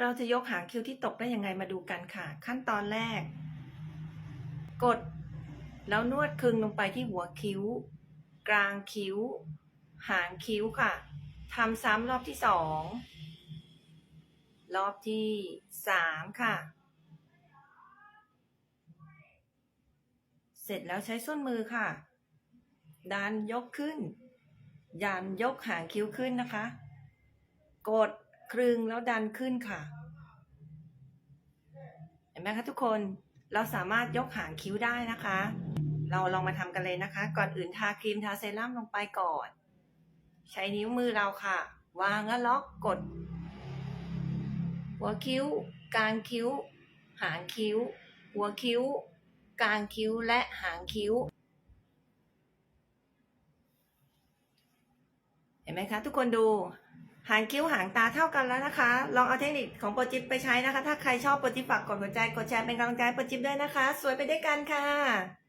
เราจะยกหางคิ้วที่ตกได้ยังไงมาดูกันค่ะ ขั้นตอนแรก กด แล้วนวดคึงลงไปที่หัวคิ้ว กลางคิ้ว หางคิ้วค่ะทำซ้ำรอบที่สองรอบที่สามค่ะ เสร็จแล้วใช้ส้นมือค่ะ ดันยกขึ้น ยันยกหางคิ้วขึ้นนะคะ กด ครึงแล้วดันขึ้นค่ะ เห็นไหมคะทุกคนเราสามารถยกหางคิ้วได้นะคะ เราลองมาทำกันเลยนะคะ ก่อนอื่นทาครีมทาเซรั่มลงไปก่อน ใช้นิ้วมือเราค่ะ วางแล้วล็อกกด หัวคิ้ว กลางคิ้ว หางคิ้ว หัวคิ้ว กลางคิ้วและหางคิ้ว เห็นไหมคะ ทุกคนดู หางคิ้วหางตาเท่ากันแล้วนะคะ ลองเอาเทคนิคของโปรจิปไปใช้นะคะ ถ้าใครชอบโปรจิปฝากกดหัวใจกดแชร์เป็นกำลังใจโปรจิปด้วยนะคะ สวยไปด้วยกันค่ะ